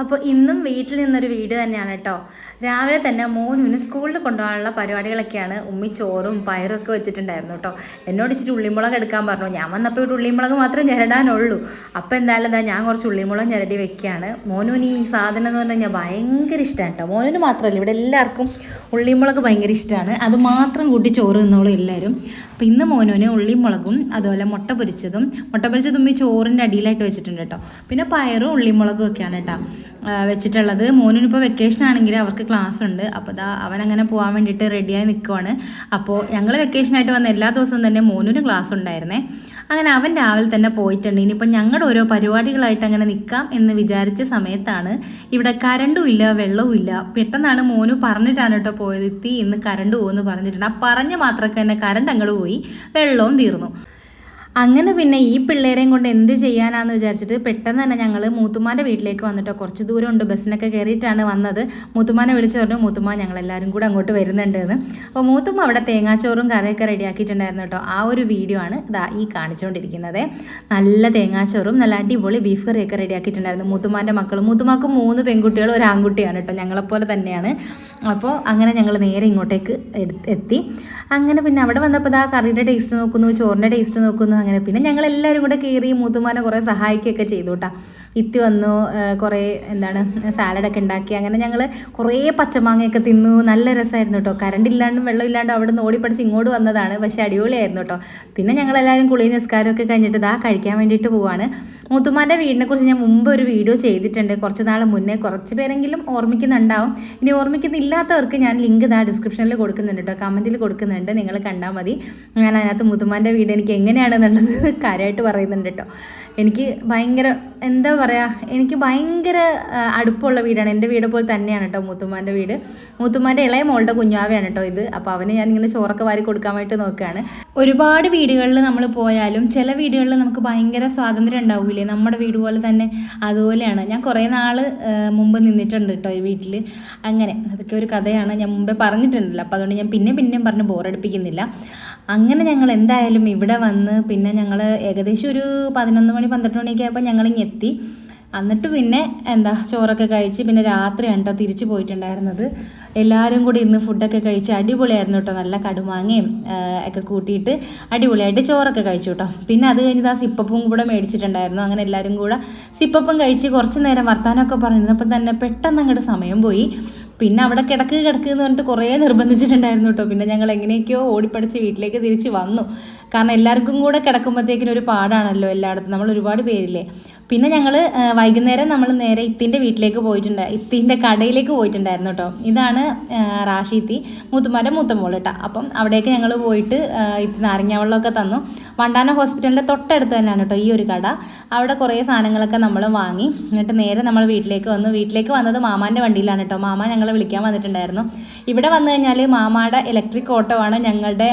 അപ്പോൾ ഇന്നും വീട്ടിൽ നിന്നൊരു വീട് തന്നെയാണ് കേട്ടോ രാവിലെ തന്നെ മോനുവിന് സ്കൂളിൽ കൊണ്ടുപോകാനുള്ള പരിപാടികളൊക്കെയാണ് ഉമ്മി ചോറും പയറും ഒക്കെ വെച്ചിട്ടുണ്ടായിരുന്നു കേട്ടോ എന്നോട് ഇച്ചിരി ഉള്ളിമുളക് എടുക്കാൻ പറഞ്ഞു. ഞാൻ വന്നപ്പോൾ ഇവിടെ ഉള്ളിമുളക് മാത്രമേ ഞെരടാനുള്ളൂ. അപ്പോൾ എന്തായാലും എന്താ ഞാൻ കുറച്ച് ഉള്ളിമുളക് ഞെരടി വെക്കുകയാണ്. മോനുവിന് ഈ സാധനം എന്ന് പറഞ്ഞു കഴിഞ്ഞാൽ ഭയങ്കര ഇഷ്ടമാണ് കേട്ടോ മോനുവിന് മാത്രമല്ല ഇവിടെ എല്ലാവർക്കും ഉള്ളിമുളക് ഭയങ്കര ഇഷ്ടമാണ് അത് മാത്രം കൂട്ടി ചോറ് തിന്നോളും എല്ലാവരും അപ്പോൾ ഇന്ന് മോനുവിന് ഉള്ളിമുളകും അതുപോലെ മുട്ട പൊരിച്ചതും മുട്ട പൊരിച്ചതും ഈ ചോറിന്റെ അടിയിലായിട്ട് വെച്ചിട്ടുണ്ട് കേട്ടോ. പിന്നെ പയറും ഉള്ളിമുളകും ഒക്കെയാണ് കേട്ടോ വെച്ചിട്ടുള്ളത്. മോനിനിപ്പോൾ വെക്കേഷൻ ആണെങ്കിൽ അവർക്ക് ക്ലാസ് ഉണ്ട്. അപ്പോൾ ദാ അവൻ അങ്ങനെ പോകാൻ വേണ്ടിയിട്ട് റെഡിയായി നിൽക്കുവാണ് അപ്പോൾ ഞങ്ങൾ വെക്കേഷനായിട്ട് വന്ന എല്ലാ ദിവസവും തന്നെ മോനുവിന് ക്ലാസ് ഉണ്ടായിരുന്നേ. അങ്ങനെ അവൻ രാവിലെ തന്നെ പോയിട്ടുണ്ട്. ഇനിയിപ്പോൾ ഞങ്ങളുടെ ഓരോ പരിപാടികളായിട്ട് അങ്ങനെ നിൽക്കാം എന്ന് വിചാരിച്ച സമയത്താണ് ഇവിടെ കരണ്ടും ഇല്ല വെള്ളവും ഇല്ല. പെട്ടെന്നാണ് മോനു പറഞ്ഞിട്ടാണ് കേട്ടോ പോയത്. ഇത്തി ഇന്ന് കരണ്ട് പോകുമെന്ന് പറഞ്ഞിട്ടുണ്ട്. ആ പറഞ്ഞ മാത്രമൊക്കെ തന്നെ കരണ്ട് അങ്ങോട്ട് പോയി വെള്ളവും തീർന്നു. അങ്ങനെ പിന്നെ ഈ പിള്ളേരെയും കൊണ്ട് എന്ത് ചെയ്യാനാന്ന് വിചാരിച്ചിട്ട് പെട്ടെന്ന് തന്നെ ഞങ്ങൾ മൂത്തുമാന്റെ വീട്ടിലേക്ക് വന്നിട്ടോ. കുറച്ച് ദൂരം ഉണ്ട് ബസ്സിനൊക്കെ കയറിയിട്ടാണ് വന്നത്. മൂത്തുമാനെ വിളിച്ച് പറഞ്ഞു മൂത്തുമാ ഞങ്ങൾ എല്ലാവരും കൂടെ അങ്ങോട്ട് വരുന്നുണ്ട് എന്ന് അപ്പോൾ മൂത്തുമ്മ അവിടെ തേങ്ങാച്ചോറും കറിയൊക്കെ റെഡിയാക്കിയിട്ടുണ്ടായിരുന്നു കേട്ടോ. ആ ഒരു വീഡിയോ ആണ് ഇതാ ഈ കാണിച്ചുകൊണ്ടിരിക്കുന്നത്. നല്ല തേങ്ങാച്ചോറും നല്ല അടിപൊളി ബീഫ് കറിയൊക്കെ റെഡിയാക്കിയിട്ടുണ്ടായിരുന്നു മൂത്തുമാന്റെ മക്കളും. മൂത്തുമാക്ക് മൂന്ന് പെൺകുട്ടികളും ഒരു ആൺകുട്ടിയാണ് കേട്ടോ. ഞങ്ങളെപ്പോലെ തന്നെയാണ്. അപ്പോൾ അങ്ങനെ ഞങ്ങൾ നേരെ ഇങ്ങോട്ടേക്ക് എത്തി. അങ്ങനെ പിന്നെ അവിടെ വന്നപ്പോൾ ആ കറിയുടെ ടേസ്റ്റ് നോക്കുന്നു ചോറിന്റെ ടേസ്റ്റ് നോക്കുന്നു അങ്ങനെ പിന്നെ ഞങ്ങൾ എല്ലാവരും കൂടെ കയറി മൂത്തുമാനെ കുറേ സഹായിക്കുകയൊക്കെ ചെയ്തു കേട്ടോ. ഇത്തി വന്നു കുറേ എന്താണ് സാലഡൊക്കെ ഉണ്ടാക്കി. അങ്ങനെ ഞങ്ങൾ കുറേ പച്ചമാങ്ങയൊക്കെ തിന്നു. നല്ല രസമായിരുന്നു കേട്ടോ കറണ്ട് ഇല്ലാണ്ടും വെള്ളം ഇല്ലാണ്ടും അവിടെ നിന്ന് ഓടിപ്പടിച്ച് ഇങ്ങോട്ട് വന്നതാണ്. പക്ഷേ അടിപൊളിയായിരുന്നു കേട്ടോ പിന്നെ ഞങ്ങളെല്ലാവരും കുളി നിസ്കാരമൊക്കെ കഴിഞ്ഞിട്ട് ഇതാ കഴിക്കാൻ വേണ്ടിയിട്ട് പോവാണ്. മുത്തുമാന്റെ വീടിനെ കുറിച്ച് ഞാൻ മുമ്പ് ഒരു വീഡിയോ ചെയ്തിട്ടുണ്ട്. കുറച്ച് നാൾ മുന്നേ കുറച്ച് പേരെങ്കിലും ഓർമ്മിക്കുന്നുണ്ടാവും. ഇനി ഓർമ്മിക്കുന്നില്ലാത്തവർക്ക് ഞാൻ ലിങ്ക് ഇതാ ഡിസ്ക്രിപ്ഷനിൽ കൊടുക്കുന്നുണ്ട് കേട്ടോ കമന്റിൽ കൊടുക്കുന്നുണ്ട്. നിങ്ങൾ കണ്ടാൽ മതി. ഞാൻ അതിനകത്ത് മുത്തുമാന്റെ വീട് എനിക്ക് എങ്ങനെയാണെന്നുള്ളത് കാര്യമായിട്ട് പറയുന്നുണ്ട് കേട്ടോ എനിക്ക് ഭയങ്കര എന്താ പറയുക എനിക്ക് ഭയങ്കര അടുപ്പമുള്ള വീടാണ്. എന്റെ വീട് പോലെ തന്നെയാണ് കേട്ടോ മൂത്തുമ്മാന്റെ വീട്. മൂത്തുമ്മാന്റെ ഇളയ മോളുടെ കുഞ്ഞാവയാണ് കേട്ടോ ഇത്. അപ്പോൾ അവന് ഞാൻ ഇങ്ങനെ ചോറൊക്കെ വാരി കൊടുക്കാൻ വേണ്ടി നോക്കുകയാണ് ഒരുപാട് വീടുകളിൽ നമ്മൾ പോയാലും ചില വീടുകളിൽ നമുക്ക് ഭയങ്കര സ്വാതന്ത്ര്യം ഉണ്ടാവില്ലേ നമ്മുടെ വീട് പോലെ തന്നെ അതുപോലെയാണ്. ഞാൻ കുറേ നാൾ മുമ്പ് നിന്നിട്ടുണ്ട് കേട്ടോ ഈ വീട്ടിൽ. അങ്ങനെ അതൊക്കെ ഒരു കഥയാണ്. ഞാൻ മുമ്പേ പറഞ്ഞിട്ടുണ്ടല്ലോ. അപ്പോൾ അതുകൊണ്ട് ഞാൻ പിന്നെ പിന്നെയും പറഞ്ഞ് ബോറടിപ്പിക്കുന്നില്ല അങ്ങനെ ഞങ്ങൾ എന്തായാലും ഇവിടെ വന്ന് പിന്നെ ഞങ്ങൾ ഏകദേശം ഒരു പതിനൊന്ന് മണി പന്ത്രണ്ട് മണിയൊക്കെ ആയപ്പോൾ ഞങ്ങൾ ഇങ്ങ് എത്തി. എന്നിട്ട് പിന്നെ എന്താ ചോറൊക്കെ കഴിച്ച് പിന്നെ രാത്രിയാണ് കേട്ടോ തിരിച്ചു പോയിട്ടുണ്ടായിരുന്നത്. എല്ലാവരും കൂടി ഇന്ന് ഫുഡൊക്കെ കഴിച്ച് അടിപൊളിയായിരുന്നു കേട്ടോ. നല്ല കടുമാങ്ങയും ഒക്കെ കൂട്ടിയിട്ട് അടിപൊളിയായിട്ട് ചോറൊക്കെ കഴിച്ചു കേട്ടോ. പിന്നെ അത് കഴിഞ്ഞിട്ട് ആ സിപ്പപ്പും കൂടെ മേടിച്ചിട്ടുണ്ടായിരുന്നു. അങ്ങനെ എല്ലാവരും കൂടെ സിപ്പപ്പും കഴിച്ച് കുറച്ച് നേരം വർത്താനമൊക്കെ പറഞ്ഞിരുന്നപ്പോൾ തന്നെ പെട്ടെന്ന് അങ്ങോട്ട് സമയം പോയി. പിന്നെ അവിടെ കിടക്ക് കിടക്ക് എന്ന് പറഞ്ഞിട്ട് കുറേ നിർബന്ധിച്ചിട്ടുണ്ടായിരുന്നു കേട്ടോ. പിന്നെ ഞങ്ങൾ എങ്ങനെയൊക്കെയോ ഓടിപ്പടിച്ച് വീട്ടിലേക്ക് തിരിച്ച് വന്നു. കാരണം എല്ലാവർക്കും കൂടെ കിടക്കുമ്പോഴത്തേക്കിനും ഒരു പാടാണല്ലോ എല്ലായിടത്തും. നമ്മൾ ഒരുപാട് പേരില്ലേ? പിന്നെ ഞങ്ങൾ വൈകുന്നേരം നമ്മൾ നേരെ ഇത്തിന്റെ വീട്ടിലേക്ക് പോയിട്ടുണ്ട്. ഇത്തിന്റെ കടയിലേക്ക് പോയിട്ടുണ്ടായിരുന്നു കേട്ടോ. ഇതാണ് റാഷിത്തി മൂത്തുമാരുടെ മൂത്ത മോൾ കേട്ടോ. അപ്പം അവിടേക്ക് ഞങ്ങൾ പോയിട്ട് ഇത്തി നാരങ്ങ വെള്ളമൊക്കെ തന്നു. വണ്ടാന ഹോസ്പിറ്റലിന്റെ തൊട്ടടുത്ത് തന്നെയാണ് കേട്ടോ ഈ ഒരു കട. അവിടെ കുറേ സാധനങ്ങളൊക്കെ നമ്മൾ വാങ്ങി. എന്നിട്ട് നേരെ നമ്മൾ വീട്ടിലേക്ക് വന്നു. വീട്ടിലേക്ക് വന്നത് മാമാന്റെ വണ്ടിയിലാണ് കേട്ടോ. മാമ ഞങ്ങളെ വിളിക്കാൻ വന്നിട്ടുണ്ടായിരുന്നു. ഇവിടെ വന്നു കഴിഞ്ഞാൽ മാമയുടെ ഇലക്ട്രിക് ഓട്ടോ ആണ് ഞങ്ങളുടെ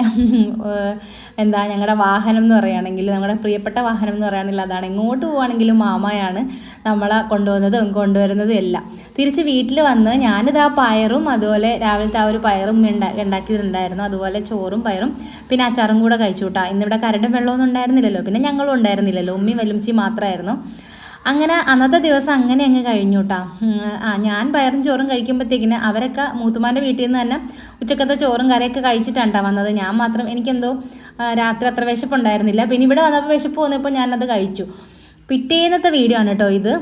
എന്താ ഞങ്ങളുടെ വാഹനം എന്ന് പറയുകയാണെങ്കിൽ നമ്മുടെ പ്രിയപ്പെട്ട വാഹനം എന്ന് പറയുകയാണെങ്കിൽ അതാണ്. എങ്ങോട്ട് പോവുകയാണെങ്കിലും മാമയാണ് നമ്മളെ കൊണ്ടുവന്നതും കൊണ്ടുവരുന്നതും എല്ലാം. തിരിച്ച് വീട്ടിൽ വന്ന് ഞാനിത് ആ പയറും അതുപോലെ രാവിലത്തെ ആ ഒരു പയറും ഉണ്ടാ ഉണ്ടാക്കിയിട്ടുണ്ടായിരുന്നു അതുപോലെ ചോറും പയറും പിന്നെ അച്ചാറും കൂടെ കഴിച്ചു കൂട്ടാ ഇന്നിവിടെ കരണ്ടും വെള്ളമൊന്നും ഉണ്ടായിരുന്നില്ലല്ലോ. പിന്നെ ഞങ്ങളും ഉണ്ടായിരുന്നില്ലല്ലോ. ഉമ്മയും വലുമിച്ചി മാത്രമായിരുന്നു അങ്ങനെ അന്നത്തെ ദിവസം അങ്ങനെ അങ്ങ് കഴിഞ്ഞു കേട്ടോ ആ ഞാൻ പയറും ചോറും കഴിക്കുമ്പോഴത്തേക്കിന് അവരൊക്കെ മൂത്തുമാന്റെ വീട്ടിൽ നിന്ന് തന്നെ ഉച്ചക്കത്തെ ചോറും കറിയൊക്കെ കഴിച്ചിട്ടാണ് വന്നത്. ഞാൻ മാത്രം എനിക്കെന്തോ രാത്രി അത്ര വിശപ്പുണ്ടായിരുന്നില്ല. പിന്നെ ഇവിടെ വന്നപ്പോൾ വിശപ്പ് തോന്നിയപ്പോൾ ഞാനത് കഴിച്ചു. പിറ്റേന്നത്തെ വീഡിയോ ആണ് കേട്ടോ ഇത്.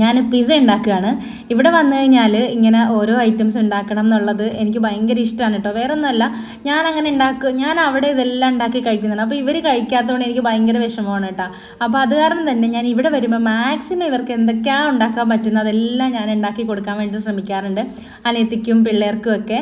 ഞാൻ പിസ്സ ഉണ്ടാക്കുകയാണ് ഇവിടെ വന്നു കഴിഞ്ഞാൽ ഇങ്ങനെ ഓരോ ഐറ്റംസ് ഉണ്ടാക്കണം എന്നുള്ളത് എനിക്ക് ഭയങ്കര ഇഷ്ടമാണ് കേട്ടോ വേറെ ഒന്നുമല്ല ഞാൻ അങ്ങനെ ഉണ്ടാക്കുക ഞാൻ അവിടെ ഇതെല്ലാം ഉണ്ടാക്കി കഴിക്കുന്നതാണ്. അപ്പോൾ ഇവർ കഴിക്കാത്തതുകൊണ്ട് എനിക്ക് ഭയങ്കര വിഷമമാണ് കേട്ടോ അപ്പോൾ അത് കാരണം തന്നെ ഞാൻ ഇവിടെ വരുമ്പോൾ മാക്സിമം ഇവർക്ക് എന്തൊക്കെയാണ് ഉണ്ടാക്കാൻ പറ്റുന്നത് അതെല്ലാം ഞാൻ ഉണ്ടാക്കി കൊടുക്കാൻ വേണ്ടി ശ്രമിക്കാറുണ്ട്. അനിയത്തിക്കും പിള്ളേർക്കും ഒക്കെ.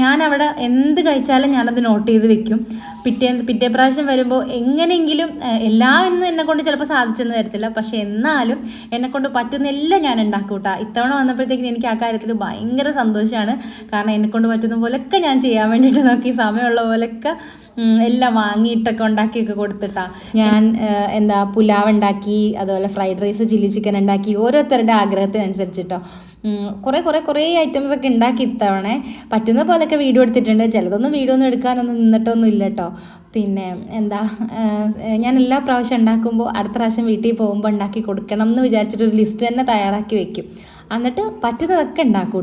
ഞാൻ അവിടെ എന്ത് കഴിച്ചാലും ഞാനത് നോട്ട് ചെയ്ത് വെക്കും. പിറ്റേ പിറ്റേ പ്രാവശ്യം വരുമ്പോൾ എങ്ങനെയെങ്കിലും എല്ലാ എന്നെ കൊണ്ട് ചിലപ്പോൾ സാധിച്ചെന്ന് വരത്തില്ല. പക്ഷേ എന്നാലും എന്നെ കൊണ്ട് പറ്റുന്ന എല്ലാം ഞാൻ ഉണ്ടാക്കും കേട്ടോ ഇത്തവണ വന്നപ്പോഴത്തേക്കും എനിക്ക് ആ കാര്യത്തിൽ ഭയങ്കര സന്തോഷമാണ് കാരണം എന്നെ കൊണ്ട് പറ്റുന്ന പോലെയൊക്കെ ഞാൻ ചെയ്യാൻ വേണ്ടിയിട്ട് നോക്കി. സമയമുള്ള പോലെയൊക്കെ എല്ലാം വാങ്ങിയിട്ടൊക്കെ ഉണ്ടാക്കിയൊക്കെ കൊടുത്തിട്ടാ. ഞാൻ എന്താ പുലാവ് ഉണ്ടാക്കി അതുപോലെ ഫ്രൈഡ് റൈസ് ചില്ലി ചിക്കൻ ഉണ്ടാക്കി ഓരോരുത്തരുടെ ആഗ്രഹത്തിനനുസരിച്ചിട്ടോ. കുറേ കുറേ കുറേ ഐറ്റംസ് ഒക്കെ ഉണ്ടാക്കി ഇത്തവണ. പറ്റുന്ന പോലെയൊക്കെ വീഡിയോ എടുത്തിട്ടുണ്ട്. ചിലതൊന്നും വീഡിയോ ഒന്നും എടുക്കാനൊന്നും നിന്നിട്ടൊന്നും ഇല്ല കേട്ടോ പിന്നെ എന്താ ഞാൻ എല്ലാ പ്രാവശ്യം ഉണ്ടാക്കുമ്പോൾ അടുത്ത പ്രാവശ്യം വീട്ടിൽ പോകുമ്പോൾ ഉണ്ടാക്കി കൊടുക്കണം എന്ന് വിചാരിച്ചിട്ട് ഒരു ലിസ്റ്റ് തന്നെ തയ്യാറാക്കി വെക്കും. എന്നിട്ട് പറ്റുന്നതൊക്കെ ഉണ്ടാക്കും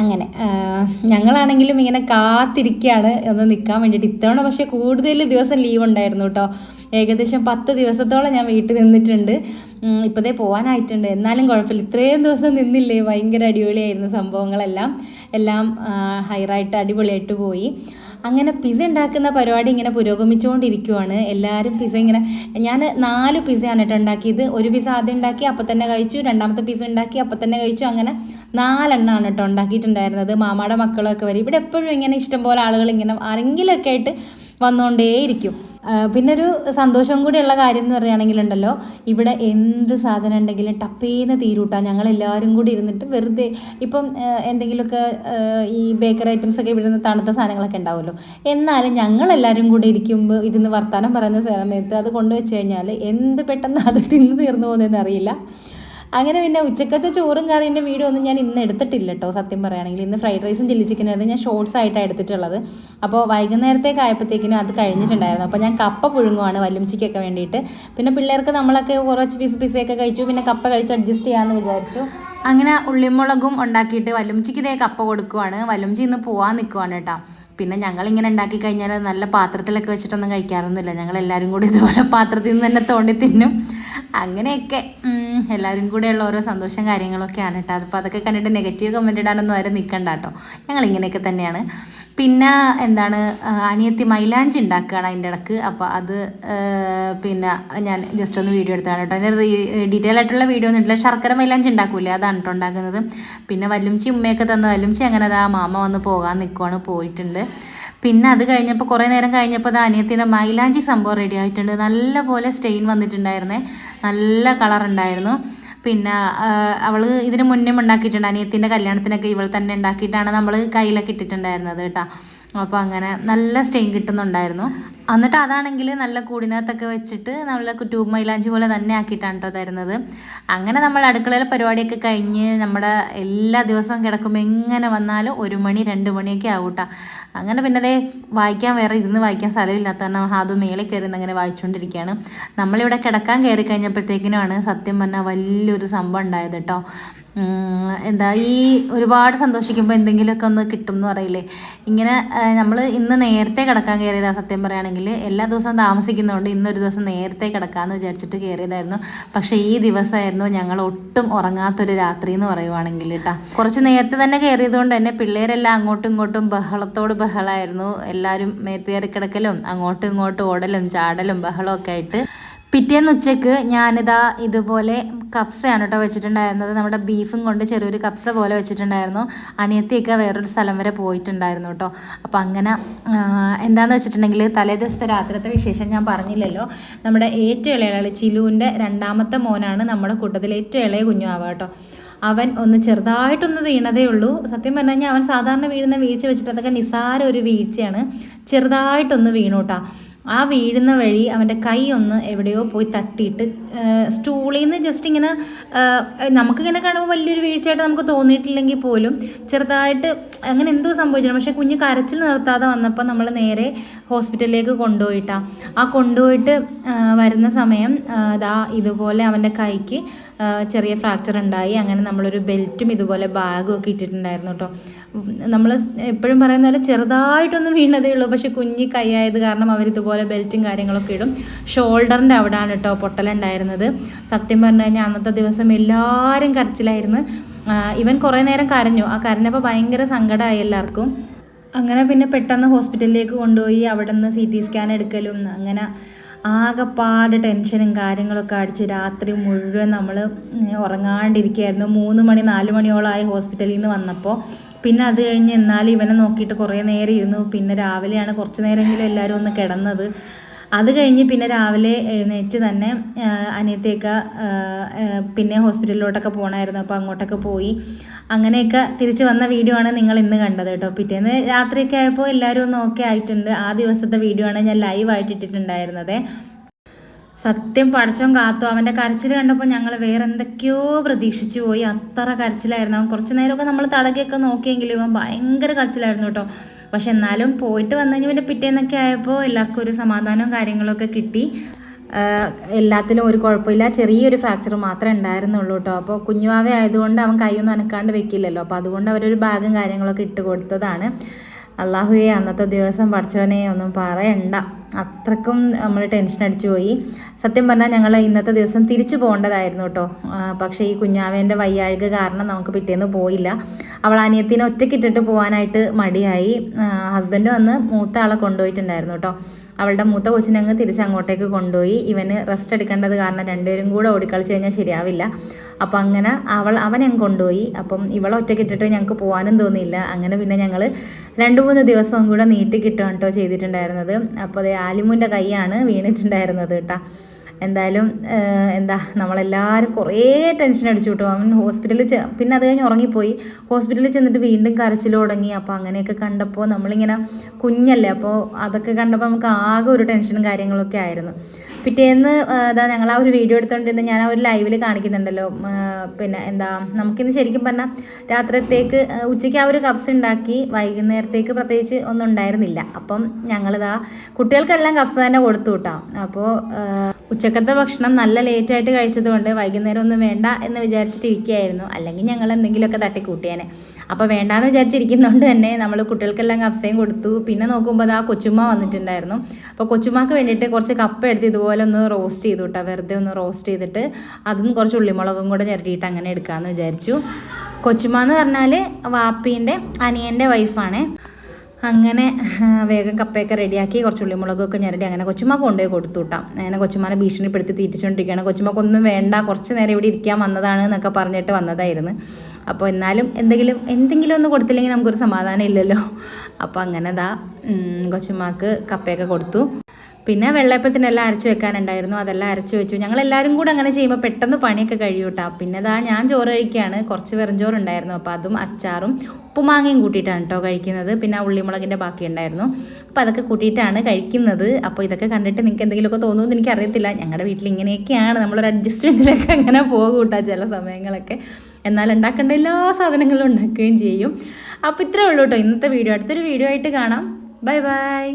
അങ്ങനെ ഞങ്ങളാണെങ്കിലും ഇങ്ങനെ കാത്തിരിക്കുകയാണ് ഒന്ന് നിൽക്കാൻ വേണ്ടിയിട്ട്. ഇത്തവണ പക്ഷേ കൂടുതൽ ദിവസം ലീവ് ഉണ്ടായിരുന്നു കേട്ടോ ഏകദേശം പത്ത് ദിവസത്തോളം ഞാൻ വീട്ടിൽ നിന്നിട്ടുണ്ട്. ഉം, പോകാനായിട്ടുണ്ട് എന്നാലും കുഴപ്പമില്ല. ഇത്രയും ദിവസം നിന്നില്ലേ? ഭയങ്കര അടിപൊളിയായിരുന്നു സംഭവങ്ങളെല്ലാം. എല്ലാം ഹൈറായിട്ട് അടിപൊളിയായിട്ട് പോയി. അങ്ങനെ പിസ ഉണ്ടാക്കുന്ന പരിപാടി ഇങ്ങനെ പുരോഗമിച്ചുകൊണ്ടിരിക്കുവാണ്. എല്ലാവരും പിസ ഇങ്ങനെ ഞാൻ നാല് പിസയാണ് കേട്ടോ ഉണ്ടാക്കിയത്. ഒരു പിസ ആദ്യം ഉണ്ടാക്കി അപ്പം തന്നെ കഴിച്ചു. രണ്ടാമത്തെ പിസ ഉണ്ടാക്കി അപ്പം തന്നെ കഴിച്ചു. അങ്ങനെ നാലെണ്ണമാണ് കേട്ടോ ഉണ്ടാക്കിയിട്ടുണ്ടായിരുന്നത്. മാമാടെ മക്കളൊക്കെ വരും. ഇവിടെ എപ്പോഴും ഇങ്ങനെ ഇഷ്ടംപോലെ ആളുകൾ ഇങ്ങനെ ആരെങ്കിലുമൊക്കെ ആയിട്ട് വന്നുകൊണ്ടേയിരിക്കും പിന്നെ ഒരു സന്തോഷം കൂടിയുള്ള കാര്യം എന്ന് പറയുകയാണെങ്കിലുണ്ടല്ലോ ഇവിടെ എന്ത് സാധനം ഉണ്ടെങ്കിലും ടപ്പേന്ന് തീരൂട്ടാ. ഞങ്ങൾ എല്ലാവരും കൂടി ഇരുന്നിട്ട് വെറുതെ ഇപ്പം എന്തെങ്കിലുമൊക്കെ ഈ ബേക്കറി ഐറ്റംസ് ഒക്കെ ഇവിടെ നിന്ന് തണുത്ത സാധനങ്ങളൊക്കെ ഉണ്ടാവുമല്ലോ. എന്നാലും ഞങ്ങൾ എല്ലാവരും കൂടി ഇരിക്കുമ്പോൾ ഇരുന്ന് വർത്തമാനം പറയുന്ന സമയത്ത് അത് കൊണ്ടുവച്ച് കഴിഞ്ഞാൽ എന്ത് പെട്ടെന്ന് അത് തിന്ന് തീർന്നു പോകുന്നതെന്ന് അറിയില്ല. അങ്ങനെ പിന്നെ ഉച്ചക്കത്തെ ചോറും കറീന്റെ വീഡിയോ ഒന്നും ഞാൻ ഇന്ന് എടുത്തിട്ടില്ല കേട്ടോ സത്യം പറയുകയാണെങ്കിൽ ഇന്ന് ഫ്രൈഡ് റൈസും ചില്ലി ചിക്കനും അത് ഞാൻ ഷോർട്സ് ആയിട്ടാണ് എടുത്തിട്ടുള്ളത്. അപ്പോൾ വൈകുന്നേരത്തേക്ക് ആയപ്പോഴത്തേക്കിനും അത് കഴിഞ്ഞിട്ടുണ്ടായിരുന്നു. അപ്പോൾ ഞാൻ കപ്പ പുഴുങ്ങുവാണ് വല്ലുംച്ചിക്കൊക്കെ വേണ്ടിയിട്ട്. പിന്നെ പിള്ളേർക്ക് നമ്മളൊക്കെ കുറച്ച് പീസ് പീസൊക്കെ കഴിച്ചു. പിന്നെ കപ്പ കഴിച്ച് അഡ്ജസ്റ്റ് ചെയ്യാമെന്ന് വിചാരിച്ചു. അങ്ങനെ ഉള്ളിമുളകും ഉണ്ടാക്കിയിട്ട് വല്ലുംച്ചിക്ക് ഇതേ കപ്പ കൊടുക്കുവാണ്. വല്ലുംച്ചി ഇന്ന് പോവാൻ നിൽക്കുവാണ് കേട്ടോ പിന്നെ ഞങ്ങൾ ഇങ്ങനെ ഉണ്ടാക്കി കഴിഞ്ഞാൽ നല്ല പാത്രത്തിലൊക്കെ വെച്ചിട്ടൊന്നും കഴിക്കാറൊന്നുമില്ല. ഞങ്ങൾ എല്ലാവരും കൂടി ഇതുപോലെ പാത്രത്തിൽ നിന്ന് തന്നെ തോണ്ടി തിന്നും. അങ്ങനെയൊക്കെ. എല്ലാവരും കൂടെയുള്ള ഓരോ സന്തോഷം കാര്യങ്ങളൊക്കെയാണ് കേട്ടോ. അതിപ്പോൾ അതൊക്കെ കണ്ടിട്ട് നെഗറ്റീവ് കമന്റ് ഇടാനൊന്നും ആരും നിൽക്കണ്ട കേട്ടോ. ഞങ്ങൾ ഇങ്ങനെയൊക്കെ തന്നെയാണ്. പിന്നെ എന്താണ് അനിയത്തി മൈലാഞ്ചി ഉണ്ടാക്കുകയാണ് അതിന്റെ ഇടയ്ക്ക്. അപ്പോൾ അത് പിന്നെ ഞാൻ ജസ്റ്റ് ഒന്ന് വീഡിയോ എടുത്താണ് കേട്ടോ. അതിന്റെ ഡീറ്റെയിൽ ആയിട്ടുള്ള വീഡിയോ ഒന്നും ഇട്ടില്ല. ശർക്കര മൈലാഞ്ചി ഉണ്ടാക്കൂലേ? അതാണ് കേട്ടോ ഉണ്ടാക്കുന്നത്. പിന്നെ വല്ലുംച്ചി ഉമ്മയൊക്കെ തന്ന. വല്ലുംച്ചി അങ്ങനെ അതാ മാമ വന്ന് പോകാൻ നിൽക്കുവാണ് പോയിട്ടുണ്ട്. പിന്നെ അത് കഴിഞ്ഞപ്പോൾ കുറേ നേരം കഴിഞ്ഞപ്പോൾ അത് അനിയത്തിന്റെ മൈലാഞ്ചി സംഭവം റെഡി ആയിട്ടുണ്ട്. നല്ലപോലെ സ്റ്റെയിൻ വന്നിട്ടുണ്ടായിരുന്നേ. നല്ല കളർ ഉണ്ടായിരുന്നു. പിന്നെ അവൾ ഇതിന് മുന്നേ ഉണ്ടാക്കിയിട്ടുണ്ട്. അനിയത്തിന്റെ കല്യാണത്തിനൊക്കെ ഇവൾ തന്നെ ഉണ്ടാക്കിയിട്ടാണ് നമ്മൾ കയ്യിലൊക്കെ ഇട്ടിട്ടുണ്ടായിരുന്നത് കേട്ടോ. അപ്പോൾ അങ്ങനെ നല്ല സ്റ്റെയിൻ കിട്ടുന്നുണ്ടായിരുന്നു. എന്നിട്ട് അതാണെങ്കിൽ നല്ല കൂടിനകത്തൊക്കെ വെച്ചിട്ട് നല്ല ട്യൂബ് മൈലാഞ്ചി പോലെ തന്നെ ആക്കിയിട്ടാണ് കേട്ടോ തരുന്നത്. അങ്ങനെ നമ്മൾ അടുക്കളയിലെ പരിപാടിയൊക്കെ കഴിഞ്ഞ് നമ്മുടെ എല്ലാ ദിവസവും കിടക്കുമ്പോൾ എങ്ങനെ വന്നാലും ഒരു മണി രണ്ട് മണിയൊക്കെ ആവും കേട്ടോ അങ്ങനെ പിന്നെ അതേ വായിക്കാൻ വേറെ ഇരുന്ന് വായിക്കാൻ സ്ഥലമില്ലാത്ത കാരണം അത് മേളിൽ കയറി അങ്ങനെ വായിച്ചുകൊണ്ടിരിക്കുകയാണ് നമ്മളിവിടെ കിടക്കാൻ കയറി കഴിഞ്ഞപ്പോഴത്തേക്കിനുമാണ് സത്യം പറഞ്ഞാൽ വലിയൊരു സംഭവം ഉണ്ടായത് കേട്ടോ എന്താ ഈ ഒരുപാട് സന്തോഷിക്കുമ്പോൾ എന്തെങ്കിലുമൊക്കെ ഒന്ന് കിട്ടും എന്ന് പറയില്ലേ? ഇങ്ങനെ നമ്മൾ ഇന്ന് നേരത്തെ കിടക്കാൻ കയറിയതാണ് സത്യം പറയുകയാണെങ്കിൽ എല്ലാ ദിവസവും താമസിക്കുന്നതുകൊണ്ട് ഇന്നൊരു ദിവസം നേരത്തെ കിടക്കാമെന്ന് വിചാരിച്ചിട്ട് കയറിയതായിരുന്നു. പക്ഷേ ഈ ദിവസമായിരുന്നു ഞങ്ങൾ ഒട്ടും ഉറങ്ങാത്തൊരു രാത്രി എന്ന് പറയുവാണെങ്കിൽ കേട്ടോ കുറച്ച് നേരത്തെ തന്നെ കയറിയതുകൊണ്ട് തന്നെ പിള്ളേരെല്ലാം അങ്ങോട്ടും ഇങ്ങോട്ടും ബഹളത്തോട് ബഹളമായിരുന്നു എല്ലാവരും മേത്തേറി കിടക്കലും അങ്ങോട്ടും ഇങ്ങോട്ടും ഓടലും ചാടലും ബഹളമൊക്കെ ആയിട്ട് പിറ്റേന്ന് ഉച്ചയ്ക്ക് ഞാനിതാ ഇതുപോലെ കപ്സയാണ് കേട്ടോ വെച്ചിട്ടുണ്ടായിരുന്നത്. നമ്മുടെ ബീഫും കൊണ്ട് ചെറിയൊരു കപ്സ പോലെ വെച്ചിട്ടുണ്ടായിരുന്നു. അനിയത്തിയൊക്കെ വേറൊരു സ്ഥലം വരെ പോയിട്ടുണ്ടായിരുന്നു കേട്ടോ അപ്പം അങ്ങനെ എന്താണെന്ന് വെച്ചിട്ടുണ്ടെങ്കിൽ തലേ ദിവസത്തെ രാത്രിത്തെ വിശേഷം ഞാൻ പറഞ്ഞില്ലല്ലോ. നമ്മുടെ ഏറ്റവും ഇളയാളി ചിലുവിന്റെ രണ്ടാമത്തെ മോനാണ് നമ്മുടെ കൂട്ടത്തിൽ ഏറ്റവും ഇളയ കുഞ്ഞുമാവുക കേട്ടോ അവൻ ഒന്ന് ചെറുതായിട്ടൊന്ന് വീണതേ ഉള്ളൂ. സത്യം പറഞ്ഞു കഴിഞ്ഞാൽ അവൻ സാധാരണ വീഴുന്ന വീഴ്ച വെച്ചിട്ട് അതൊക്കെ നിസ്സാര ഒരു വീഴ്ചയാണ്. ചെറുതായിട്ടൊന്ന് വീണു കേട്ടോ ആ വീഴുന്ന വഴി അവന്റെ കൈ ഒന്ന് എവിടെയോ പോയി തട്ടിയിട്ട് സ്റ്റൂളിൽ നിന്ന് ജസ്റ്റ് ഇങ്ങനെ നമുക്കിങ്ങനെ കാണുമ്പോൾ വലിയൊരു വീഴ്ചയായിട്ട് നമുക്ക് തോന്നിയിട്ടില്ലെങ്കിൽ പോലും ചെറുതായിട്ട് അങ്ങനെ എന്തോ സംഭവിച്ചില്ല പക്ഷേ കുഞ്ഞ് കരച്ചിൽ നിർത്താതെ വന്നപ്പോൾ നമ്മൾ നേരെ ഹോസ്പിറ്റലിലേക്ക് കൊണ്ടുപോയിട്ടാ. ആ കൊണ്ടുപോയിട്ട് വരുന്ന സമയം ദാ ഇതുപോലെ അവന്റെ കൈക്ക് ചെറിയ ഫ്രാക്ചർ ഉണ്ടായി. അങ്ങനെ നമ്മളൊരു ബെൽറ്റും ഇതുപോലെ ബാഗും ഒക്കെ ഇട്ടിട്ടുണ്ടായിരുന്നു കേട്ടോ. നമ്മൾ എപ്പോഴും പറയുന്ന പോലെ ചെറുതായിട്ടൊന്ന് വീണതേ ഉള്ളൂ. പക്ഷെ കുഞ്ഞി കൈയായത് കാരണം അവരിതുപോലെ ബെൽറ്റും കാര്യങ്ങളൊക്കെ ഇടും. ഷോൾഡറിന്റെ അവിടെയാണ് കേട്ടോ പൊട്ടലുണ്ടായിരുന്നത് സത്യം പറഞ്ഞു കഴിഞ്ഞാൽ അന്നത്തെ ദിവസം എല്ലാവരും കരച്ചിലായിരുന്നു. ഇവൻ കുറേ നേരം കരഞ്ഞു. ആ കരഞ്ഞപ്പോൾ ഭയങ്കര സങ്കടമായി എല്ലാവർക്കും അങ്ങനെ പിന്നെ പെട്ടെന്ന് ഹോസ്പിറ്റലിലേക്ക് കൊണ്ടുപോയി. അവിടെ നിന്ന് സി ടി സ്കാൻ എടുക്കലും അങ്ങനെ ആകെപ്പാട് ടെൻഷനും കാര്യങ്ങളൊക്കെ അടിച്ച് രാത്രി മുഴുവൻ നമ്മൾ ഉറങ്ങാണ്ടിരിക്കുകയായിരുന്നു മൂന്ന് മണി നാല് മണിയോളമായി ഹോസ്പിറ്റലിൽ നിന്ന് വന്നപ്പോൾ. പിന്നെ അത് കഴിഞ്ഞ് എന്നാലും ഇവനെ നോക്കിയിട്ട് കുറേ നേരം ഇരുന്നു. പിന്നെ രാവിലെയാണ് കുറച്ച് നേരമെങ്കിലും എല്ലാവരും ഒന്ന് കിടന്നത്. അത് കഴിഞ്ഞ് പിന്നെ രാവിലെ എഴുന്നേറ്റ് തന്നെ അനിയത്തിയൊക്കെ പിന്നെ ഹോസ്പിറ്റലിലോട്ടൊക്കെ പോകണമായിരുന്നു അപ്പോൾ അങ്ങോട്ടൊക്കെ പോയി. അങ്ങനെയൊക്കെ തിരിച്ച് വന്ന വീഡിയോ ആണ് നിങ്ങൾ ഇന്ന് കണ്ടത് കേട്ടോ. പിറ്റേന്ന് രാത്രിയൊക്കെ ആയപ്പോൾ എല്ലാവരും ഒന്ന് ഓക്കെ ആയിട്ടുണ്ട്. ആ ദിവസത്തെ വീഡിയോ ആണ് ഞാൻ ലൈവായിട്ട് ഇട്ടിട്ടുണ്ടായിരുന്നത്. സത്യം പടച്ചോൻ കാത്തു. അവന്റെ കരച്ചിൽ കണ്ടപ്പോൾ ഞങ്ങൾ വേറെ എന്തൊക്കെയോ പ്രതീക്ഷിച്ചു പോയി. അത്ര കരച്ചിലായിരുന്നു. അവൻ കുറച്ച് നേരമൊക്കെ നമ്മൾ തടകിയൊക്കെ നോക്കിയെങ്കിലും ഇവൻ ഭയങ്കര കരച്ചിലായിരുന്നു കേട്ടോ. പക്ഷെ എന്നാലും പോയിട്ട് വന്നു കഴിഞ്ഞാൽ പിന്നെ പിറ്റേന്നൊക്കെ ആയപ്പോൾ എല്ലാവർക്കും ഒരു സമാധാനവും കാര്യങ്ങളൊക്കെ കിട്ടി. എല്ലാത്തിലും ഒരു കുഴപ്പമില്ല. ചെറിയൊരു ഫ്രാക്ചർ മാത്രമേ ഉണ്ടായിരുന്നുള്ളൂ കേട്ടോ അപ്പോൾ കുഞ്ഞുവാവ ആയതുകൊണ്ട് അവൻ കൈയൊന്നും അനക്കാണ്ട് വെക്കില്ലല്ലോ. അപ്പോൾ അതുകൊണ്ട് അവരൊരു ബാഗും കാര്യങ്ങളൊക്കെ ഇട്ട് കൊടുത്തതാണ്. അള്ളാഹുയെ അന്നത്തെ ദിവസം പഠിച്ചവനെ ഒന്നും പറയണ്ട. അത്രക്കും നമ്മൾ ടെൻഷൻ അടിച്ചു പോയി. സത്യം പറഞ്ഞാൽ ഞങ്ങൾ ഇന്നത്തെ ദിവസം തിരിച്ചു പോകേണ്ടതായിരുന്നു കേട്ടോ പക്ഷേ ഈ കുഞ്ഞാവേന്റെ വയ്യാഴ്ക കാരണം നമുക്ക് പിറ്റേന്ന് പോയില്ല. അവൾ അനിയത്തിനെ ഒറ്റക്കിട്ടിട്ട് പോകാനായിട്ട് മടിയായി. ഹസ്ബൻഡ് വന്ന് മൂത്ത ആളെ കൊണ്ടുപോയിട്ടുണ്ടായിരുന്നു കേട്ടോ അവളുടെ മൂത്ത കൊച്ചിനെ അങ്ങ് തിരിച്ച് അങ്ങോട്ടേക്ക് കൊണ്ടുപോയി. ഇവന് റെസ്റ്റ് എടുക്കേണ്ടത് കാരണം രണ്ടുപേരും കൂടെ ഓടിക്കളിച്ച് കഴിഞ്ഞാൽ ശരിയാവില്ല. അപ്പം അങ്ങനെ അവൾ അവൻ ഞങ്ങൾ കൊണ്ടുപോയി. അപ്പം ഇവളെ ഒറ്റയ്ക്ക് ഇട്ടിട്ട് ഞങ്ങൾക്ക് പോകാനും തോന്നിയില്ല. അങ്ങനെ പിന്നെ ഞങ്ങൾ രണ്ട് മൂന്ന് ദിവസവും കൂടെ നീട്ടി കിട്ടുകയാണ് കേട്ടോ ചെയ്തിട്ടുണ്ടായിരുന്നത്. അപ്പോൾ അതേ ആലിമുന്റെ കൈയാണ് വീണിട്ടുണ്ടായിരുന്നത് കേട്ടോ എന്തായാലും എന്താ നമ്മളെല്ലാവരും കുറേ ടെൻഷൻ അടിച്ചു കിട്ടും അവൻ ഹോസ്പിറ്റലിൽ ചെ പിന്നെ അത് കഴിഞ്ഞ് ഉറങ്ങിപ്പോയി. ഹോസ്പിറ്റലിൽ ചെന്നിട്ട് വീണ്ടും കരച്ചിൽ തുടങ്ങി. അപ്പോൾ അങ്ങനെയൊക്കെ കണ്ടപ്പോൾ നമ്മളിങ്ങനെ കുഞ്ഞല്ലേ. അപ്പോൾ അതൊക്കെ കണ്ടപ്പോൾ നമുക്ക് ആകെ ഒരു ടെൻഷനും കാര്യങ്ങളൊക്കെ ആയിരുന്നു. പിറ്റേന്ന് അതാ ഞങ്ങൾ ആ ഒരു വീഡിയോ എടുത്തുകൊണ്ടിരുന്ന് ഞാൻ ആ ഒരു ലൈവിൽ കാണിക്കുന്നുണ്ടല്ലോ. പിന്നെ എന്താ നമുക്കിന്ന് ശരിക്കും പറഞ്ഞാൽ രാത്രിത്തേക്ക് ഉച്ചയ്ക്ക് ആ ഒരു കപ്സ് ഉണ്ടാക്കി വൈകുന്നേരത്തേക്ക് പ്രത്യേകിച്ച് ഒന്നും ഉണ്ടായിരുന്നില്ല. അപ്പം ഞങ്ങളിതാ കുട്ടികൾക്കെല്ലാം കപ്സ് തന്നെ കൊടുത്തു കേട്ടോ അപ്പോൾ ഉച്ചക്കത്തെ ഭക്ഷണം നല്ല ലേറ്റായിട്ട് കഴിച്ചത് കൊണ്ട് വൈകുന്നേരം ഒന്നും വേണ്ട എന്ന് വിചാരിച്ചിട്ട് ഇരിക്കുകയായിരുന്നു അല്ലെങ്കിൽ ഞങ്ങൾ എന്തെങ്കിലുമൊക്കെ തട്ടിക്കൂട്ടിയേനെ. അപ്പോൾ വേണ്ടാന്ന് വിചാരിച്ചിരിക്കുന്നതുകൊണ്ട് തന്നെ നമ്മൾ കുട്ടികൾക്കെല്ലാം കപ്സയും കൊടുത്തു. പിന്നെ നോക്കുമ്പോൾ ആ കൊച്ചുമ്മ വന്നിട്ടുണ്ടായിരുന്നു. അപ്പോൾ കൊച്ചുമ്മക്ക് വേണ്ടിയിട്ട് കുറച്ച് കപ്പ എടുത്ത് ഇതുപോലെ ഒന്ന് റോസ്റ്റ് ചെയ്തു കേട്ടോ വെറുതെ ഒന്ന് റോസ്റ്റ് ചെയ്തിട്ട് അതും കുറച്ച് ഉള്ളിമുളകും കൂടെ ഞെരട്ടിയിട്ട് അങ്ങനെ എടുക്കാമെന്ന് വിചാരിച്ചു. കൊച്ചുമ്മ എന്ന് പറഞ്ഞാൽ വാപ്പീന്റെ അനിയന്റെ വൈഫാണേ അങ്ങനെ വേഗം കപ്പയൊക്കെ റെഡിയാക്കി കുറച്ച് ഉള്ളിമുളകൊക്കെ ഞെരടി അങ്ങനെ കൊച്ചുമാ കൊണ്ടുപോയി കൊടുത്തു വിട്ടാം അങ്ങനെ കൊച്ചുമാനെ ഭീഷണിപ്പെടുത്തി തീറ്റിച്ചുകൊണ്ടിരിക്കുകയാണ് കൊച്ചുമാക്കൊന്നും വേണ്ട കുറച്ച് നേരം ഇവിടെ ഇരിക്കാൻ വന്നതാണ് എന്നൊക്കെ പറഞ്ഞിട്ട് വന്നതായിരുന്നു. അപ്പോൾ എന്നാലും എന്തെങ്കിലും എന്തെങ്കിലും ഒന്ന് കൊടുത്തില്ലെങ്കിൽ നമുക്കൊരു സമാധാനം ഇല്ലല്ലോ. അപ്പോൾ അങ്ങനെ ദാ കൊച്ചുമാക്ക് കപ്പയൊക്കെ കൊടുത്തു. പിന്നെ വെള്ളയപ്പത്തിനെല്ലാം അരച്ച് വെക്കാനുണ്ടായിരുന്നു അതെല്ലാം അരച്ച് വെച്ചു. ഞങ്ങൾ എല്ലാവരും കൂടെ അങ്ങനെ ചെയ്യുമ്പോൾ പെട്ടെന്ന് പണിയൊക്കെ കഴിയൂട്ടാ പിന്നെ ദാ ഞാൻ ചോറ് കഴിക്കുകയാണ് കുറച്ച് വെറുംചോറ് ഉണ്ടായിരുന്നു അപ്പോൾ അതും അച്ചാറും ഉപ്പുമാങ്ങയും കൂട്ടിയിട്ടാണ് കേട്ടോ കഴിക്കുന്നത്. പിന്നെ ഉള്ളിമുളകിന്റെ ബാക്കി ഉണ്ടായിരുന്നു. അപ്പോൾ അതൊക്കെ കൂട്ടിയിട്ടാണ് കഴിക്കുന്നത്. അപ്പോൾ ഇതൊക്കെ കണ്ടിട്ട് നിങ്ങൾക്ക് എന്തെങ്കിലുമൊക്കെ തോന്നുമെന്ന് എനിക്കറിയത്തില്ല ഞങ്ങളുടെ വീട്ടിൽ ഇങ്ങനെയൊക്കെയാണ്. നമ്മളൊരു അഡ്ജസ്റ്റ്മെന്റിലൊക്കെ അങ്ങനെ പോകും കേട്ടോ ചില സമയങ്ങളൊക്കെ. എന്നാൽ ഉണ്ടാക്കേണ്ട എല്ലാ സാധനങ്ങളും ഉണ്ടാക്കുകയും ചെയ്യും. അപ്പോൾ ഇത്രേ ഉള്ളൂ കേട്ടോ. ഇന്നത്തെ വീഡിയോ. അടുത്തൊരു വീഡിയോ ആയിട്ട് കാണാം. Bye bye.